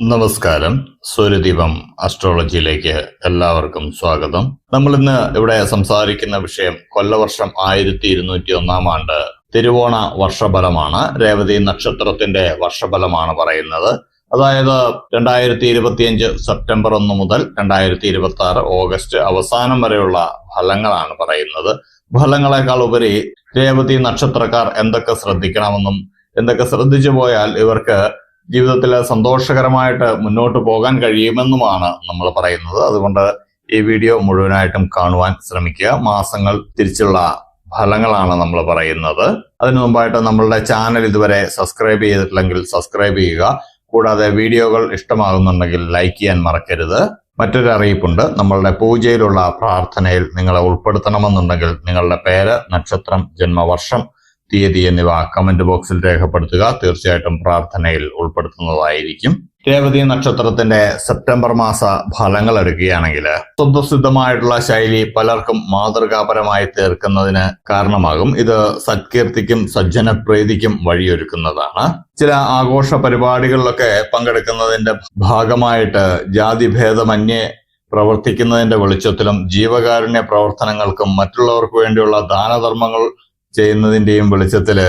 നമസ്കാരം. സൂര്യദീപം അസ്ട്രോളജിയിലേക്ക് എല്ലാവർക്കും സ്വാഗതം. നമ്മൾ ഇന്ന് ഇവിടെ സംസാരിക്കുന്ന വിഷയം കൊല്ലവർഷം ആയിരത്തി ഇരുന്നൂറ്റി ഒന്നാം ആണ്ട് തിരുവോണ വർഷഫലമാണ്. രേവതി നക്ഷത്രത്തിന്റെ വർഷഫലമാണ് പറയുന്നത്. അതായത് രണ്ടായിരത്തി ഇരുപത്തിയഞ്ച് സെപ്റ്റംബർ ഒന്ന് മുതൽ രണ്ടായിരത്തി ഇരുപത്തി ആറ് ഓഗസ്റ്റ് അവസാനം വരെയുള്ള ഫലങ്ങളാണ് പറയുന്നത്. ഫലങ്ങളെക്കാൾ ഉപരി രേവതി നക്ഷത്രക്കാർ എന്തൊക്കെ ശ്രദ്ധിക്കണമെന്നും എന്തൊക്കെ ശ്രദ്ധിച്ചു പോയാൽ ഇവർക്ക് ജീവിതത്തിൽ സന്തോഷകരമായിട്ട് മുന്നോട്ട് പോകാൻ കഴിയുമെന്നുമാണ് നമ്മൾ പറയുന്നത്. അതുകൊണ്ട് ഈ വീഡിയോ മുഴുവനായിട്ടും കാണുവാൻ ശ്രമിക്കുക. മാസങ്ങൾ തിരിച്ചുള്ള ഫലങ്ങളാണ് നമ്മൾ പറയുന്നത്. അതിനു മുമ്പായിട്ട് നമ്മളുടെ ചാനൽ ഇതുവരെ സബ്സ്ക്രൈബ് ചെയ്തിട്ടില്ലെങ്കിൽ സബ്സ്ക്രൈബ് ചെയ്യുക. കൂടാതെ വീഡിയോകൾ ഇഷ്ടമാകുന്നുണ്ടെങ്കിൽ ലൈക്ക് ചെയ്യാൻ മറക്കരുത്. മറ്റൊരു അറിയിപ്പുണ്ട്. നമ്മളുടെ പൂജയിലുള്ള പ്രാർത്ഥനയിൽ നിങ്ങളെ ഉൾപ്പെടുത്തണമെന്നുണ്ടെങ്കിൽ നിങ്ങളുടെ പേര് നക്ഷത്രം ജന്മവർഷം തീയതി എന്നിവ കമന്റ് ബോക്സിൽ രേഖപ്പെടുത്തുക. തീർച്ചയായിട്ടും പ്രാർത്ഥനയിൽ ഉൾപ്പെടുത്തുന്നതായിരിക്കും. രേവതി നക്ഷത്രത്തിന്റെ സെപ്റ്റംബർ മാസ ഫലങ്ങൾ എടുക്കുകയാണെങ്കിൽ സ്വന്തസിദ്ധമായിട്ടുള്ള ശൈലി പലർക്കും മാതൃകാപരമായി തീർക്കുന്നതിന് കാരണമാകും. ഇത് സത്കീർത്തിക്കും സജ്ജനപ്രീതിക്കും വഴിയൊരുക്കുന്നതാണ്. ചില ആഘോഷ പരിപാടികളിലൊക്കെ പങ്കെടുക്കുന്നതിന്റെ ഭാഗമായിട്ട് ജാതിഭേദമന്യേ പ്രവർത്തിക്കുന്നതിന്റെ വെളിച്ചത്തിലും ജീവകാരുണ്യ പ്രവർത്തനങ്ങൾക്കും മറ്റുള്ളവർക്ക് വേണ്ടിയുള്ള ദാനധർമ്മങ്ങൾ ചെയ്യുന്നതിന്റെയും വെളിച്ചത്തിൽ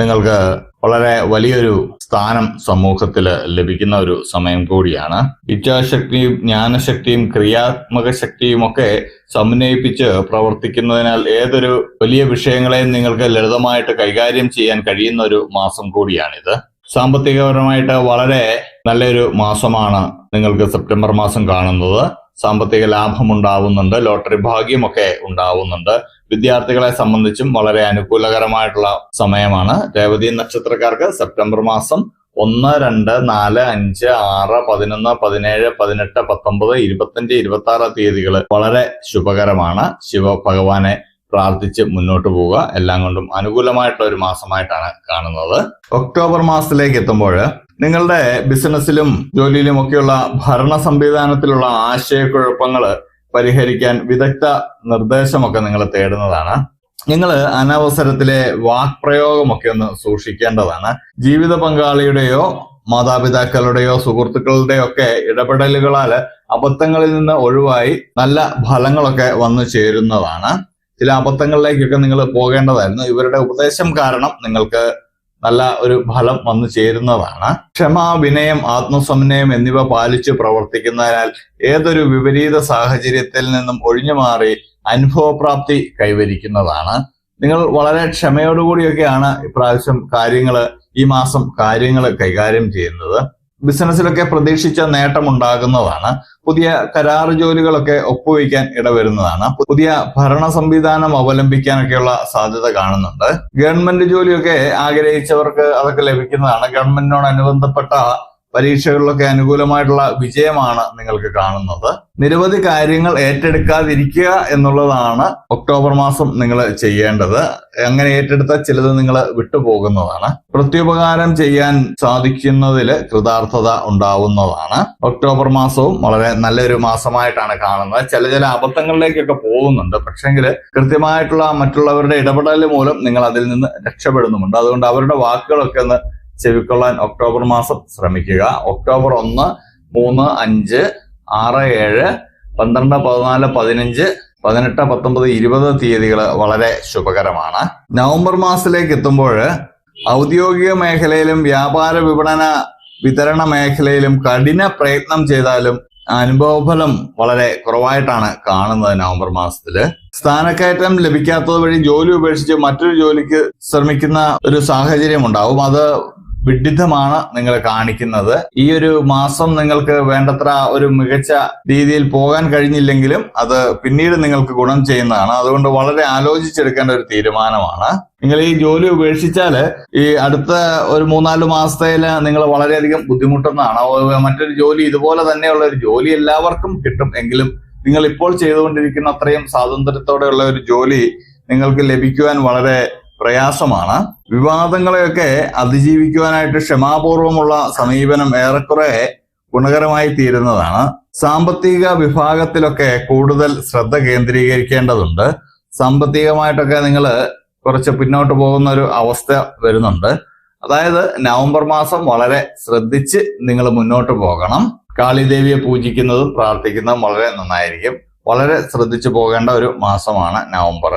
നിങ്ങൾക്ക് വളരെ വലിയൊരു സ്ഥാനം സമൂഹത്തിൽ ലഭിക്കുന്ന ഒരു സമയം കൂടിയാണ്. ഇച്ഛാശക്തിയും ജ്ഞാനശക്തിയും ക്രിയാത്മക ശക്തിയും ഒക്കെ സമന്വയിപ്പിച്ച് പ്രവർത്തിക്കുന്നതിനാൽ ഏതൊരു വലിയ വിഷയങ്ങളെയും നിങ്ങൾക്ക് ലളിതമായിട്ട് കൈകാര്യം ചെയ്യാൻ കഴിയുന്ന ഒരു മാസം കൂടിയാണിത്. സാമ്പത്തികപരമായിട്ട് വളരെ നല്ലൊരു മാസമാണ് നിങ്ങൾക്ക് സെപ്റ്റംബർ മാസം കാണുന്നത്. സാമ്പത്തിക ലാഭം ഉണ്ടാവുന്നുണ്ട് ലോട്ടറി ഭാഗ്യമൊക്കെ ഉണ്ടാവുന്നുണ്ട്. വിദ്യാർത്ഥികളെ സംബന്ധിച്ചും വളരെ അനുകൂലകരമായിട്ടുള്ള സമയമാണ്. രേവതി നക്ഷത്രക്കാർക്ക് സെപ്റ്റംബർ മാസം ഒന്ന് രണ്ട് നാല് അഞ്ച് ആറ് പതിനൊന്ന് പതിനേഴ് പതിനെട്ട് പത്തൊമ്പത് ഇരുപത്തഞ്ച് ഇരുപത്തി ആറ് തീയതികൾ വളരെ ശുഭകരമാണ്. ശിവ ഭഗവാനെ പ്രാർത്ഥിച്ച് മുന്നോട്ട് പോവുക. എല്ലാം കൊണ്ടും അനുകൂലമായിട്ടുള്ള ഒരു മാസമായിട്ടാണ് കാണുന്നത്. ഒക്ടോബർ മാസത്തിലേക്ക് എത്തുമ്പോൾ നിങ്ങളുടെ ബിസിനസ്സിലും ജോലിയിലും ഒക്കെയുള്ള ഭരണ സംവിധാനത്തിലുള്ള ആശയക്കുഴപ്പങ്ങൾ പരിഹരിക്കാൻ വിദഗ്ധ നിർദ്ദേശമൊക്കെ നിങ്ങൾ തേടുന്നതാണ്. നിങ്ങൾ അനവസരത്തിലെ വാക്പ്രയോഗമൊക്കെ ഒന്ന് സൂക്ഷിക്കേണ്ടതാണ്. ജീവിത പങ്കാളിയുടെയോ മാതാപിതാക്കളുടെയോ സുഹൃത്തുക്കളുടെയോ ഒക്കെ ഇടപെടലുകളാൽ അബദ്ധങ്ങളിൽ നിന്ന് ഒഴിവായി നല്ല ഫലങ്ങളൊക്കെ വന്നു ചേരുന്നതാണ്. ചില അബദ്ധങ്ങളിലേക്കൊക്കെ നിങ്ങൾ പോകേണ്ടതായിരുന്നു. ഇവരുടെ ഉപദേശം കാരണം നിങ്ങൾക്ക് നല്ല ഒരു ഫലം വന്നു ചേരുന്നതാണ്. ക്ഷമ വിനയം ആത്മസമന്വയം എന്നിവ പാലിച്ച് പ്രവർത്തിക്കുന്നതിനാൽ ഏതൊരു വിപരീത സാഹചര്യത്തിൽ നിന്നും ഒഴിഞ്ഞു മാറി അനുഭവപ്രാപ്തി കൈവരിക്കുന്നതാണ്. നിങ്ങൾ വളരെ ക്ഷമയോടുകൂടിയൊക്കെയാണ് ഇപ്രാവശ്യം കാര്യങ്ങൾ ഈ മാസം കാര്യങ്ങൾ കൈകാര്യം ചെയ്യുന്നത്. ബിസിനസ്സിലൊക്കെ പ്രതീക്ഷിച്ച നേട്ടം ഉണ്ടാകുന്നതാണ് പുതിയ കരാർ ജോലികളൊക്കെ ഒപ്പുവയ്ക്കാൻ ഇടവരുന്നതാണ്. പുതിയ ഭരണ സംവിധാനം അവലംബിക്കാനൊക്കെയുള്ള സാധ്യത കാണുന്നുണ്ട്. ഗവൺമെന്റ് ജോലിയൊക്കെ ആഗ്രഹിച്ചവർക്ക് അതൊക്കെ ലഭിക്കുന്നതാണ്. ഗവൺമെന്റിനോടനുബന്ധപ്പെട്ട പരീക്ഷകളിലൊക്കെ അനുകൂലമായിട്ടുള്ള വിജയമാണ് നിങ്ങൾക്ക് കാണുന്നത്. നിരവധി കാര്യങ്ങൾ ഏറ്റെടുക്കാതിരിക്കുക എന്നുള്ളതാണ് ഒക്ടോബർ മാസം നിങ്ങൾ ചെയ്യേണ്ടത്. അങ്ങനെ ഏറ്റെടുത്ത ചിലത് നിങ്ങൾ വിട്ടുപോകുന്നതാണ്. പ്രത്യുപകാരം ചെയ്യാൻ സാധിക്കുന്നതിൽ കൃതാർത്ഥത ഉണ്ടാവുന്നതാണ്. ഒക്ടോബർ മാസവും വളരെ നല്ലൊരു മാസമായിട്ടാണ് കാണുന്നത്. ചില ചില അബദ്ധങ്ങളിലേക്കൊക്കെ പോകുന്നുണ്ട്. പക്ഷെങ്കിൽ കൃത്യമായിട്ടുള്ള മറ്റുള്ളവരുടെ ഇടപെടൽ മൂലം നിങ്ങൾ അതിൽ നിന്ന് രക്ഷപ്പെടുന്നുമുണ്ട്. അതുകൊണ്ട് അവരുടെ വാക്കുകളൊക്കെ ഒന്ന് ചെവിക്കൊള്ളാൻ ഒക്ടോബർ മാസം ശ്രമിക്കുക. ഒക്ടോബർ ഒന്ന് മൂന്ന് അഞ്ച് ആറ് ഏഴ് പന്ത്രണ്ട് പതിനാല് പതിനഞ്ച് പതിനെട്ട് പത്തൊമ്പത് ഇരുപത് തീയതികൾ വളരെ ശുഭകരമാണ്. നവംബർ മാസത്തിലേക്ക് എത്തുമ്പോൾ ഔദ്യോഗിക മേഖലയിലും വ്യാപാര വിപണന വിതരണ മേഖലയിലും കഠിന പ്രയത്നം ചെയ്താലും അനുഭവഫലം വളരെ കുറവായിട്ടാണ് കാണുന്നത് നവംബർ മാസത്തിൽ. സ്ഥാനക്കയറ്റം ലഭിക്കാത്തത് വഴി ജോലി ഉപേക്ഷിച്ച് മറ്റൊരു ജോലിക്ക് ശ്രമിക്കുന്ന ഒരു സാഹചര്യം ഉണ്ടാവും അത് വിഡിത്തമാണ് നിങ്ങൾ കാണിക്കുന്നത്. ഈ ഒരു മാസം നിങ്ങൾക്ക് വേണ്ടത്ര ഒരു മികച്ച രീതിയിൽ പോകാൻ കഴിഞ്ഞില്ലെങ്കിലും അത് പിന്നീട് നിങ്ങൾക്ക് ഗുണം ചെയ്യുന്നതാണ്. അതുകൊണ്ട് വളരെ ആലോചിച്ചെടുക്കേണ്ട ഒരു തീരുമാനമാണ്. നിങ്ങൾ ഈ ജോലി ഉപേക്ഷിച്ചാൽ ഈ അടുത്ത ഒരു മൂന്നാൽ മാസത്തേൽ നിങ്ങൾ വളരെയധികം ബുദ്ധിമുട്ടുന്നതാണ്. മറ്റൊരു ജോലി ഇതുപോലെ തന്നെയുള്ള ഒരു ജോലി എല്ലാവർക്കും കിട്ടും എങ്കിലും നിങ്ങൾ ഇപ്പോൾ ചെയ്തുകൊണ്ടിരിക്കുന്ന അത്രയും സ്വാതന്ത്ര്യത്തോടെയുള്ള ഒരു ജോലി നിങ്ങൾക്ക് ലഭിക്കുവാൻ വളരെ പ്രയാസമാണ്. വിവാദങ്ങളെയൊക്കെ അതിജീവിക്കുവാനായിട്ട് ക്ഷമാപൂർവമുള്ള സമീപനം ഏറെക്കുറെ ഗുണകരമായി തീരുന്നതാണ്. സാമ്പത്തിക വിഭാഗത്തിലൊക്കെ കൂടുതൽ ശ്രദ്ധ കേന്ദ്രീകരിക്കേണ്ടതുണ്ട്. സാമ്പത്തികമായിട്ടൊക്കെ നിങ്ങൾ കുറച്ച് പിന്നോട്ട് പോകുന്ന ഒരു അവസ്ഥ വരുന്നുണ്ട്. അതായത് നവംബർ മാസം വളരെ ശ്രദ്ധിച്ച് നിങ്ങൾ മുന്നോട്ട് പോകണം. കാളിദേവിയെ പൂജിക്കുന്നതും പ്രാർത്ഥിക്കുന്നതും വളരെ നന്നായിരിക്കും. വളരെ ശ്രദ്ധിച്ചു പോകേണ്ട ഒരു മാസമാണ് നവംബർ.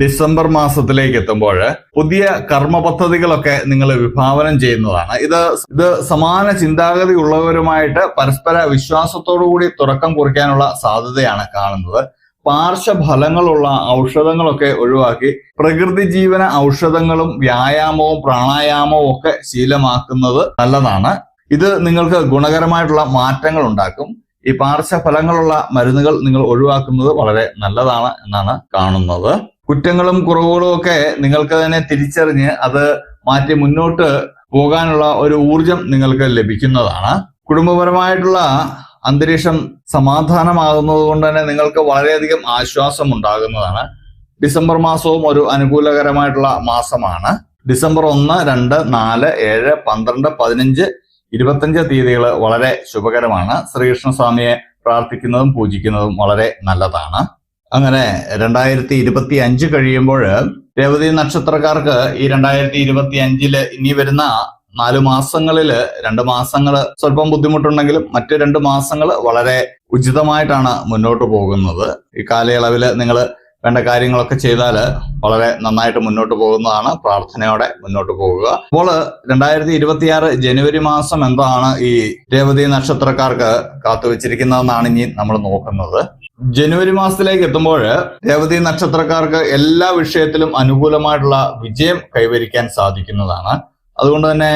ഡിസംബർ മാസത്തിലേക്ക് എത്തുമ്പോൾ പുതിയ കർമ്മ പദ്ധതികളൊക്കെ നിങ്ങൾ വിഭാവനം ചെയ്യുന്നതാണ്. ഇത് ഇത് സമാന ചിന്താഗതി ഉള്ളവരുമായിട്ട് പരസ്പര വിശ്വാസത്തോടു കൂടി തുടക്കം കുറിക്കാനുള്ള സാധ്യതയാണ് കാണുന്നത്. പാർശ്വഫലങ്ങളുള്ള ഔഷധങ്ങളൊക്കെ ഒഴിവാക്കി പ്രകൃതി ജീവന ഔഷധങ്ങളും വ്യായാമവും പ്രാണായാമവും ഒക്കെ ശീലമാക്കുന്നത് നല്ലതാണ്. ഇത് നിങ്ങൾക്ക് ഗുണകരമായിട്ടുള്ള മാറ്റങ്ങൾ ഉണ്ടാക്കും. ഈ പാർശ്വഫലങ്ങളുള്ള മരുന്നുകൾ നിങ്ങൾ ഒഴിവാക്കുന്നത് വളരെ നല്ലതാണ് എന്നാണ് കാണുന്നത്. കുറ്റങ്ങളും കുറവുകളും ഒക്കെ നിങ്ങൾക്ക് തന്നെ തിരിച്ചറിഞ്ഞ് അത് മാറ്റി മുന്നോട്ട് പോകാനുള്ള ഒരു ഊർജം നിങ്ങൾക്ക് ലഭിക്കുന്നതാണ്. കുടുംബപരമായിട്ടുള്ള അന്തരീക്ഷം സമാധാനമാകുന്നത് കൊണ്ട് തന്നെ നിങ്ങൾക്ക് വളരെയധികം ആശ്വാസം ഉണ്ടാകുന്നതാണ് ഡിസംബർ മാസവും ഒരു അനുകൂലകരമായിട്ടുള്ള മാസമാണ്. ഡിസംബർ ഒന്ന് രണ്ട് നാല് ഏഴ് പന്ത്രണ്ട് പതിനഞ്ച് ഇരുപത്തഞ്ച് തീയതികൾ വളരെ ശുഭകരമാണ്. ശ്രീകൃഷ്ണസ്വാമിയെ പ്രാർത്ഥിക്കുന്നതും പൂജിക്കുന്നതും വളരെ നല്ലതാണ്. അങ്ങനെ രണ്ടായിരത്തി ഇരുപത്തി അഞ്ച് കഴിയുമ്പോൾ രേവതി നക്ഷത്രക്കാർക്ക് ഈ രണ്ടായിരത്തി ഇരുപത്തി അഞ്ചിൽ ഇനി വരുന്ന നാല് മാസങ്ങളിൽ രണ്ട് മാസങ്ങൾ സ്വല്പം ബുദ്ധിമുട്ടുണ്ടെങ്കിലും മറ്റു രണ്ട് മാസങ്ങൾ വളരെ ഉചിതമായിട്ടാണ് മുന്നോട്ട് പോകുന്നത്. ഈ കാലയളവിൽ നിങ്ങൾ വേണ്ട കാര്യങ്ങളൊക്കെ ചെയ്താൽ വളരെ നന്നായിട്ട് മുന്നോട്ട് പോകുന്നതാണ്. പ്രാർത്ഥനയോടെ മുന്നോട്ട് പോകുക. അപ്പോൾ രണ്ടായിരത്തി ഇരുപത്തിയാറ് ജനുവരി മാസം എന്താണ് ഈ രേവതി നക്ഷത്രക്കാർക്ക് കാത്തുവെച്ചിരിക്കുന്നതെന്നാണ് ഇനി നമ്മൾ നോക്കുന്നത്. ജനുവരി മാസത്തിലേക്ക് എത്തുമ്പോൾ രേവതി നക്ഷത്രക്കാർക്ക് എല്ലാ വിഷയത്തിലും അനുകൂലമായിട്ടുള്ള വിജയം കൈവരിക്കാൻ സാധിക്കുന്നതാണ്. അതുകൊണ്ട് തന്നെ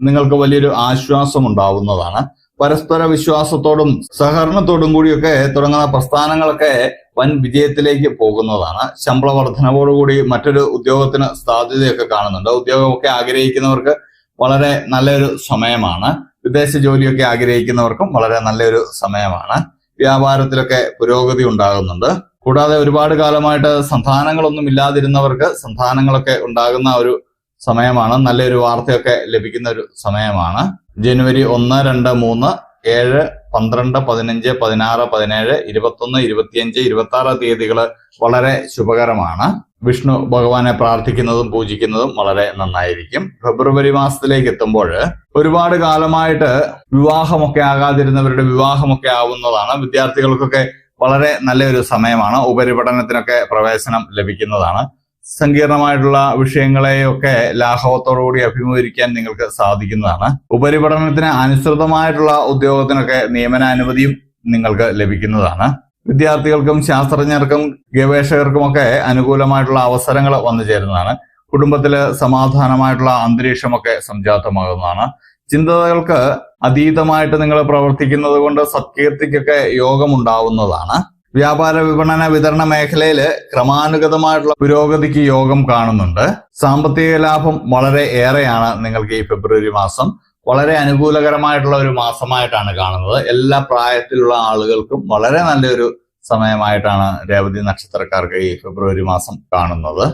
നിങ്ങൾക്ക് വലിയൊരു ആശ്വാസം ഉണ്ടാവുന്നതാണ്. പരസ്പര വിശ്വാസത്തോടും സഹകരണത്തോടും കൂടിയൊക്കെ തുടങ്ങുന്ന പ്രസ്ഥാനങ്ങളൊക്കെ വൻ വിജയത്തിലേക്ക് പോകുന്നതാണ്. ശമ്പള വർധനവോടുകൂടി മറ്റൊരു ഉദ്യോഗത്തിന് സാധ്യതയൊക്കെ കാണുന്നുണ്ട്. ഉദ്യോഗമൊക്കെ ആഗ്രഹിക്കുന്നവർക്ക് വളരെ നല്ലൊരു സമയമാണ്. വിദേശ ജോലിയൊക്കെ ആഗ്രഹിക്കുന്നവർക്കും വളരെ നല്ലൊരു സമയമാണ്. വ്യാപാരത്തിലൊക്കെ പുരോഗതി ഉണ്ടാകുന്നുണ്ട്. കൂടാതെ ഒരുപാട് കാലമായിട്ട് സന്താനങ്ങളൊന്നും ഇല്ലാതിരുന്നവർക്ക് സന്താനങ്ങളൊക്കെ ഉണ്ടാകുന്ന ഒരു സമയമാണ്. നല്ലൊരു വാർത്തയൊക്കെ ലഭിക്കുന്ന ഒരു സമയമാണ്. ജനുവരി ഒന്ന് രണ്ട് മൂന്ന് ഏഴ് പന്ത്രണ്ട് പതിനഞ്ച് പതിനാറ് പതിനേഴ് ഇരുപത്തൊന്ന് ഇരുപത്തിയഞ്ച് ഇരുപത്തി ആറ് തീയതികൾ വളരെ ശുഭകരമാണ്. വിഷ്ണു ഭഗവാനെ പ്രാർത്ഥിക്കുന്നതും പൂജിക്കുന്നതും വളരെ നന്നായിരിക്കും. ഫെബ്രുവരി മാസത്തിലേക്ക് എത്തുമ്പോൾ ഒരുപാട് കാലമായിട്ട് വിവാഹമൊക്കെ ആകാതിരുന്നവരുടെ വിവാഹമൊക്കെ ആവുന്നതാണ്. വിദ്യാർത്ഥികൾക്കൊക്കെ വളരെ നല്ലൊരു സമയമാണ്. ഉപരിപഠനത്തിനൊക്കെ പ്രവേശനം ലഭിക്കുന്നതാണ്. സങ്കീർണമായിട്ടുള്ള വിഷയങ്ങളെയൊക്കെ ലാഘവത്തോടുകൂടി അഭിമുഖീകരിക്കാൻ നിങ്ങൾക്ക് സാധിക്കുന്നതാണ്. ഉപരിപഠനത്തിന് അനുസൃതമായിട്ടുള്ള ഉദ്യോഗത്തിനൊക്കെ നിയമനാനുമതിയും നിങ്ങൾക്ക് ലഭിക്കുന്നതാണ്. വിദ്യാർത്ഥികൾക്കും ശാസ്ത്രജ്ഞർക്കും ഗവേഷകർക്കുമൊക്കെ അനുകൂലമായിട്ടുള്ള അവസരങ്ങൾ വന്നു ചേരുന്നതാണ്. കുടുംബത്തിൽ സമാധാനമായിട്ടുള്ള അന്തരീക്ഷമൊക്കെ സംജാതമാകുന്നതാണ്. ചിന്തകൾക്ക് അതീതമായിട്ട് നിങ്ങൾ പ്രവർത്തിക്കുന്നത് കൊണ്ട് സത്കീർത്തിക്കൊക്കെ യോഗമുണ്ടാവുന്നതാണ്. വ്യാപാര വിപണന വിതരണ മേഖലയിൽ ക്രമാനുഗതമായിട്ടുള്ള പുരോഗതിക്ക് യോഗം കാണുന്നുണ്ട്. സാമ്പത്തിക ലാഭം വളരെ ഏറെയാണ് നിങ്ങൾക്ക് ഈ ഫെബ്രുവരി മാസം. വളരെ അനുകൂലകരമായിട്ടുള്ള ഒരു മാസമായിട്ടാണ് കാണുന്നത്. എല്ലാ പ്രായത്തിലുള്ള ആളുകൾക്കും വളരെ നല്ലൊരു സമയമായിട്ടാണ് രേവതി നക്ഷത്രക്കാർക്ക് ഈ ഫെബ്രുവരി മാസം കാണുന്നത്.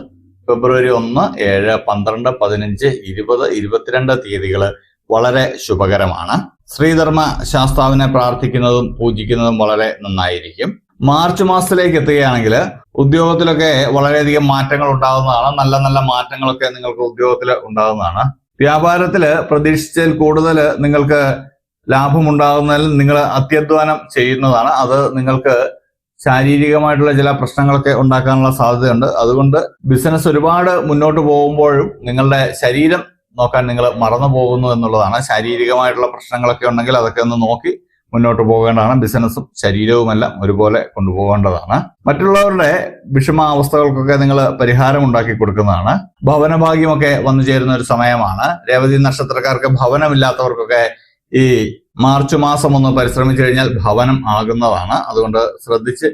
ഫെബ്രുവരി ഒന്ന് ഏഴ് പന്ത്രണ്ട് പതിനഞ്ച് ഇരുപത് ഇരുപത്തിരണ്ട് തീയതികൾ വളരെ ശുഭകരമാണ്. ശ്രീധർമ്മ ശാസ്താവിനെ പ്രാർത്ഥിക്കുന്നതും പൂജിക്കുന്നതും വളരെ നന്നായിരിക്കും. മാർച്ച് മാസത്തിലേക്ക് എത്തുകയാണെങ്കിൽ ഉദ്യോഗത്തിലൊക്കെ വളരെയധികം മാറ്റങ്ങൾ ഉണ്ടാകുന്നതാണ്. നല്ല നല്ല മാറ്റങ്ങളൊക്കെ നിങ്ങൾക്ക് ഉദ്യോഗത്തിൽ ഉണ്ടാകുന്നതാണ്. വ്യാപാരത്തിൽ പ്രതീക്ഷിച്ചതിൽ കൂടുതൽ നിങ്ങൾക്ക് ലാഭമുണ്ടാകുന്നതിൽ നിങ്ങൾ അത്യധ്വാനം ചെയ്യുന്നതാണ്. അത് നിങ്ങൾക്ക് ശാരീരികമായിട്ടുള്ള ചില പ്രശ്നങ്ങളൊക്കെ ഉണ്ടാക്കാനുള്ള സാധ്യതയുണ്ട്. അതുകൊണ്ട് ബിസിനസ് ഒരുപാട് മുന്നോട്ട് പോകുമ്പോഴും നിങ്ങളുടെ ശരീരം നോക്കാൻ നിങ്ങൾ മറന്നു പോകുന്നു എന്നുള്ളതാണ്. ശാരീരികമായിട്ടുള്ള പ്രശ്നങ്ങളൊക്കെ ഉണ്ടെങ്കിൽ അതൊക്കെ ഒന്ന് നോക്കി മുന്നോട്ട് പോകേണ്ടതാണ്. ബിസിനസ്സും ശരീരവുമെല്ലാം ഒരുപോലെ കൊണ്ടുപോകേണ്ടതാണ്. മറ്റുള്ളവരുടെ വിഷമാവസ്ഥകൾക്കൊക്കെ നിങ്ങൾ പരിഹാരം ഉണ്ടാക്കി കൊടുക്കുന്നതാണ്. ഭവനഭാഗ്യമൊക്കെ വന്നു ചേരുന്ന ഒരു സമയമാണ്. രേവതി നക്ഷത്രക്കാർക്ക് ഭവനമില്ലാത്തവർക്കൊക്കെ ഈ മാർച്ച് മാസം ഒന്ന് പരിശ്രമിച്ചു കഴിഞ്ഞാൽ ഭവനം ആകുന്നതാണ്. അതുകൊണ്ട് ശ്രദ്ധിച്ച്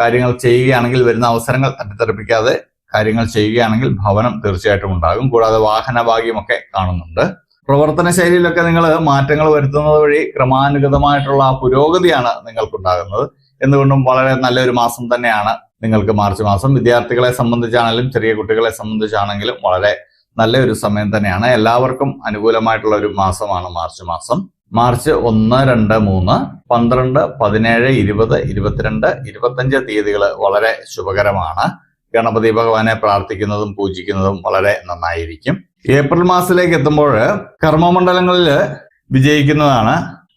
കാര്യങ്ങൾ ചെയ്യുകയാണെങ്കിൽ വരുന്ന അവസരങ്ങൾ തട്ടിത്തെറിപ്പിക്കാതെ കാര്യങ്ങൾ ചെയ്യുകയാണെങ്കിൽ ഭവനം തീർച്ചയായിട്ടും ഉണ്ടാകും. കൂടാതെ വാഹനഭാഗ്യമൊക്കെ കാണുന്നുണ്ട്. പ്രവർത്തന ശൈലിയിലൊക്കെ നിങ്ങൾ മാറ്റങ്ങൾ വരുത്തുന്നത് വഴി ക്രമാനുഗതമായിട്ടുള്ള പുരോഗതിയാണ് നിങ്ങൾക്കുണ്ടാകുന്നത്. എന്തുകൊണ്ടും വളരെ നല്ലൊരു മാസം തന്നെയാണ് നിങ്ങൾക്ക് മാർച്ച് മാസം. വിദ്യാർത്ഥികളെ സംബന്ധിച്ചാണെങ്കിലും ചെറിയ കുട്ടികളെ സംബന്ധിച്ചാണെങ്കിലും വളരെ നല്ലൊരു സമയം തന്നെയാണ്. എല്ലാവർക്കും അനുകൂലമായിട്ടുള്ള ഒരു മാസമാണ് മാർച്ച് മാസം. മാർച്ച് ഒന്ന് രണ്ട് മൂന്ന് പന്ത്രണ്ട് പതിനേഴ് ഇരുപത് ഇരുപത്തിരണ്ട് ഇരുപത്തഞ്ച് തീയതികൾ വളരെ ശുഭകരമാണ്. ഗണപതി ഭഗവാനെ പ്രാർത്ഥിക്കുന്നതും പൂജിക്കുന്നതും വളരെ നന്നായിരിക്കും. ഏപ്രിൽ മാസത്തിലേക്ക് എത്തുമ്പോൾ കർമ്മമണ്ഡലങ്ങളിൽ വിജയിക്കുന്നതാണ്.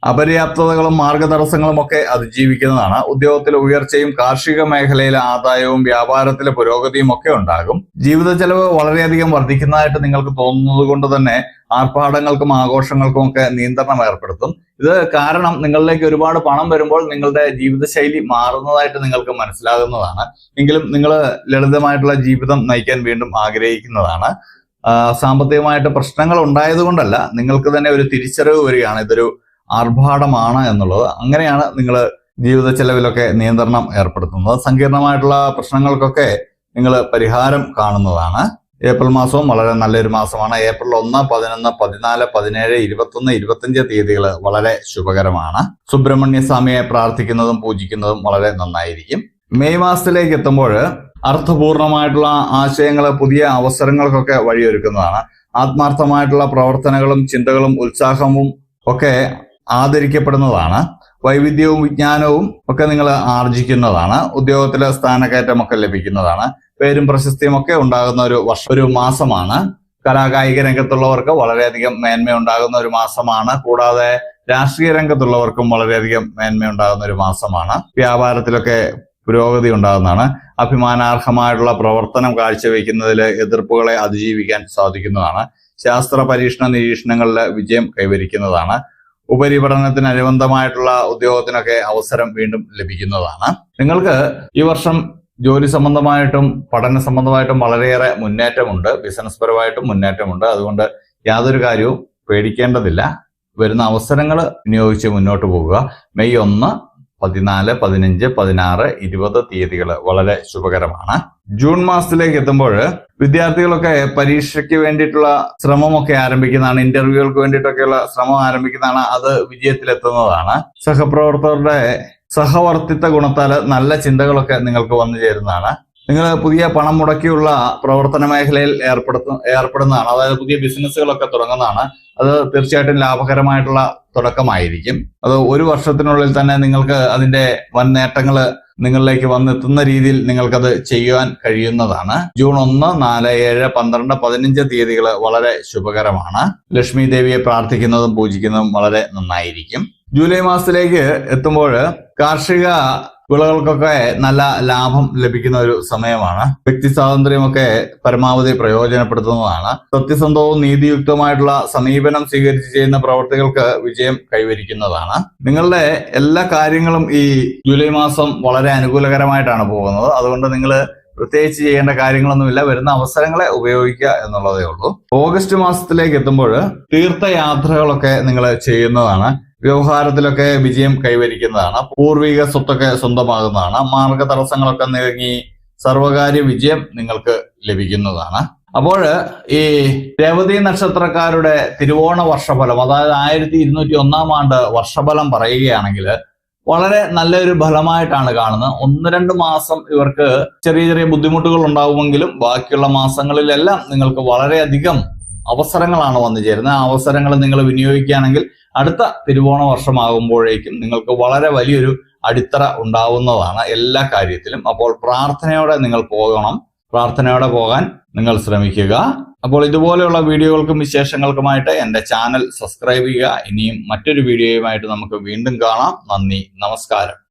അപര്യാപ്തതകളും മാർഗതടസ്സങ്ങളും ഒക്കെ അതിജീവിക്കുന്നതാണ്. ഉദ്യോഗത്തിലെ ഉയർച്ചയും കാർഷിക മേഖലയിലെ ആദായവും വ്യാപാരത്തിലെ പുരോഗതിയും ഒക്കെ ഉണ്ടാകും. ജീവിത ചെലവ് വളരെയധികം വർദ്ധിക്കുന്നതായിട്ട് നിങ്ങൾക്ക് തോന്നുന്നത് കൊണ്ട് തന്നെ ആർഭാടങ്ങൾക്കും ആഘോഷങ്ങൾക്കും ഒക്കെ നിയന്ത്രണം ഏർപ്പെടുത്തും. ഇത് കാരണം നിങ്ങളിലേക്ക് ഒരുപാട് പണം വരുമ്പോൾ നിങ്ങളുടെ ജീവിതശൈലി മാറുന്നതായിട്ട് നിങ്ങൾക്ക് മനസ്സിലാകുന്നതാണ്. എങ്കിലും നിങ്ങൾ ലളിതമായിട്ടുള്ള ജീവിതം നയിക്കാൻ വീണ്ടും ആഗ്രഹിക്കുന്നതാണ്. സാമ്പത്തികമായിട്ട് പ്രശ്നങ്ങൾ ഉണ്ടായതുകൊണ്ടല്ല നിങ്ങൾക്ക് തന്നെ ഒരു തിരിച്ചറിവ് വരികയാണ് ഇതൊരു ആർഭാടമാണ് എന്നുള്ളത്. അങ്ങനെയാണ് നിങ്ങൾ ജീവിത ചെലവിലൊക്കെ നിയന്ത്രണം ഏർപ്പെടുത്തുന്നത്. സങ്കീർണമായിട്ടുള്ള പ്രശ്നങ്ങൾക്കൊക്കെ നിങ്ങൾ പരിഹാരം കാണുന്നതാണ്. ഏപ്രിൽ മാസവും വളരെ നല്ലൊരു മാസമാണ്. ഏപ്രിൽ ഒന്ന് പതിനൊന്ന് പതിനാല് പതിനേഴ് ഇരുപത്തൊന്ന് ഇരുപത്തിയഞ്ച് തീയതികൾ വളരെ ശുഭകരമാണ്. സുബ്രഹ്മണ്യ സ്വാമിയെ പ്രാർത്ഥിക്കുന്നതും പൂജിക്കുന്നതും വളരെ നന്നായിരിക്കും. മെയ് മാസത്തിലേക്ക് എത്തുമ്പോൾ അർത്ഥപൂർണമായിട്ടുള്ള ആശയങ്ങൾ പുതിയ അവസരങ്ങൾക്കൊക്കെ വഴിയൊരുക്കുന്നതാണ്. ആത്മാർത്ഥമായിട്ടുള്ള പ്രവർത്തനങ്ങളും ചിന്തകളും ഉത്സാഹവും ഒക്കെ ആദരിക്കപ്പെടുന്നതാണ്. വൈവിധ്യവും വിജ്ഞാനവും ഒക്കെ നിങ്ങൾ ആർജിക്കുന്നതാണ്. ഉദ്യോഗത്തിലെ സ്ഥാനക്കയറ്റമൊക്കെ ലഭിക്കുന്നതാണ്. പേരും പ്രശസ്തിയും ഒക്കെ ഉണ്ടാകുന്ന ഒരു വർഷം ഒരു മാസമാണ്. കലാകായിക രംഗത്തുള്ളവർക്ക് വളരെയധികം മേന്മ ഉണ്ടാകുന്ന ഒരു മാസമാണ്. കൂടാതെ രാഷ്ട്രീയ രംഗത്തുള്ളവർക്കും വളരെയധികം മേന്മയുണ്ടാകുന്ന ഒരു മാസമാണ്. വ്യാപാരത്തിലൊക്കെ പുരോഗതി ഉണ്ടാകുന്നതാണ്. അഭിമാനാർഹമായിട്ടുള്ള പ്രവർത്തനം കാഴ്ചവെക്കുന്നതിൽ എതിർപ്പുകളെ അതിജീവിക്കാൻ സാധിക്കുന്നതാണ്. ശാസ്ത്ര പരീക്ഷണ നിരീക്ഷണങ്ങളിൽ വിജയം കൈവരിക്കുന്നതാണ്. ഉപരിപഠനത്തിന് അനുബന്ധമായിട്ടുള്ള ഉദ്യോഗത്തിനൊക്കെ അവസരം വീണ്ടും ലഭിക്കുന്നതാണ്. നിങ്ങൾക്ക് ഈ വർഷം ജോലി സംബന്ധമായിട്ടും പഠന സംബന്ധമായിട്ടും വളരെയേറെ മുന്നേറ്റമുണ്ട്. ബിസിനസ് പരമായിട്ടും മുന്നേറ്റമുണ്ട്. അതുകൊണ്ട് യാതൊരു കാര്യവും പേടിക്കേണ്ടതില്ല. വരുന്ന അവസരങ്ങൾ വിനിയോഗിച്ച് മുന്നോട്ട് പോകുക. മെയ് ഒന്ന് പതിനാല് പതിനഞ്ച് പതിനാറ് ഇരുപത് തീയതികൾ വളരെ ശുഭകരമാണ്. ജൂൺ മാസത്തിലേക്ക് എത്തുമ്പോൾ വിദ്യാർത്ഥികളൊക്കെ പരീക്ഷയ്ക്ക് വേണ്ടിയിട്ടുള്ള ശ്രമമൊക്കെ ആരംഭിക്കുന്നതാണ് ഇന്റർവ്യൂകൾക്ക് വേണ്ടിയിട്ടൊക്കെയുള്ള ശ്രമം ആരംഭിക്കുന്നതാണ് അത് വിജയത്തിലെത്തുന്നതാണ്. സഹപ്രവർത്തകരുടെ സഹവർത്തിത്വ ഗുണത്താൽ നല്ല ചിന്തകളൊക്കെ നിങ്ങൾക്ക് വന്നു ചേരുന്നതാണ്. നിങ്ങൾ പുതിയ പണം മുടക്കിയുള്ള പ്രവർത്തന മേഖലയിൽ ഏർപ്പെടുത്തു ഏർപ്പെടുന്നതാണ്. അതായത് പുതിയ ബിസിനസ്സുകളൊക്കെ തുടങ്ങുന്നതാണ്. അത് തീർച്ചയായിട്ടും ലാഭകരമായിട്ടുള്ള തുടക്കമായിരിക്കും. അത് ഒരു വർഷത്തിനുള്ളിൽ തന്നെ നിങ്ങൾക്ക് അതിന്റെ വൻ നേട്ടങ്ങൾ നിങ്ങളിലേക്ക് വന്നെത്തുന്ന രീതിയിൽ നിങ്ങൾക്കത് ചെയ്യുവാൻ കഴിയുന്നതാണ്. ജൂൺ ഒന്ന് നാല് ഏഴ് പന്ത്രണ്ട് പതിനഞ്ച് തീയതികൾ വളരെ ശുഭകരമാണ്. ലക്ഷ്മി ദേവിയെ പ്രാർത്ഥിക്കുന്നതും പൂജിക്കുന്നതും വളരെ നന്നായിരിക്കും. ജൂലൈ മാസത്തിലേക്ക് എത്തുമ്പോൾ കാർഷിക വിളകൾക്കൊക്കെ നല്ല ലാഭം ലഭിക്കുന്ന ഒരു സമയമാണ്. വ്യക്തി സ്വാതന്ത്ര്യമൊക്കെ പരമാവധി പ്രയോജനപ്പെടുത്തുന്നതാണ്. സത്യസന്ധവും നീതിയുക്തമായിട്ടുള്ള സമീപനം സ്വീകരിച്ച് ചെയ്യുന്ന പ്രവർത്തികൾക്ക് വിജയം കൈവരിക്കുന്നതാണ്. നിങ്ങളുടെ എല്ലാ കാര്യങ്ങളും ഈ ജൂലൈ മാസം വളരെ അനുകൂലകരമായിട്ടാണ് പോകുന്നത്. അതുകൊണ്ട് നിങ്ങൾ പ്രത്യേകിച്ച് ചെയ്യേണ്ട കാര്യങ്ങളൊന്നുമില്ല. വരുന്ന അവസരങ്ങളെ ഉപയോഗിക്കുക എന്നുള്ളതേ ഉള്ളൂ. ഓഗസ്റ്റ് മാസത്തിലേക്ക് എത്തുമ്പോൾ തീർത്ഥയാത്രകളൊക്കെ നിങ്ങൾ ചെയ്യുന്നതാണ്. വ്യവഹാരത്തിലൊക്കെ വിജയം കൈവരിക്കുന്നതാണ് പൂർവിക സ്വത്തൊക്കെ സ്വന്തമാകുന്നതാണ് മാർഗ തടസ്സങ്ങളൊക്കെ നീങ്ങി സർവകാര്യ വിജയം നിങ്ങൾക്ക് ലഭിക്കുന്നതാണ്. അപ്പോൾ ഈ രേവതി നക്ഷത്രക്കാരുടെ തിരുവോണ വർഷഫലം അതായത് ആയിരത്തി ഇരുന്നൂറ്റി ഒന്നാം ആണ്ട് വർഷഫലം പറയുകയാണെങ്കിൽ വളരെ നല്ലൊരു ഫലമായിട്ടാണ് കാണുന്നത്. ഒന്ന് രണ്ട് മാസം ഇവർക്ക് ചെറിയ ചെറിയ ബുദ്ധിമുട്ടുകൾ ഉണ്ടാവുമെങ്കിലും ബാക്കിയുള്ള മാസങ്ങളിലെല്ലാം നിങ്ങൾക്ക് വളരെയധികം അവസരങ്ങളാണ് വന്നു ചേരുന്നത്. ആ അവസരങ്ങൾ നിങ്ങൾ വിനിയോഗിക്കുകയാണെങ്കിൽ അടുത്ത തിരുവോണ വർഷമാകുമ്പോഴേക്കും നിങ്ങൾക്ക് വളരെ വലിയൊരു അടിത്തറ ഉണ്ടാവുന്നതാണ് എല്ലാ കാര്യത്തിലും. അപ്പോൾ പ്രാർത്ഥനയോടെ നിങ്ങൾ പോകണം. പ്രാർത്ഥനയോടെ പോകാൻ നിങ്ങൾ ശ്രമിക്കുക. അപ്പോൾ ഇതുപോലെയുള്ള വീഡിയോകൾക്കും വിശേഷങ്ങൾക്കുമായിട്ട് എന്റെ ചാനൽ സബ്സ്ക്രൈബ് ചെയ്യുക. ഇനിയും മറ്റൊരു വീഡിയോയുമായിട്ട് നമുക്ക് വീണ്ടും കാണാം. നന്ദി. നമസ്കാരം.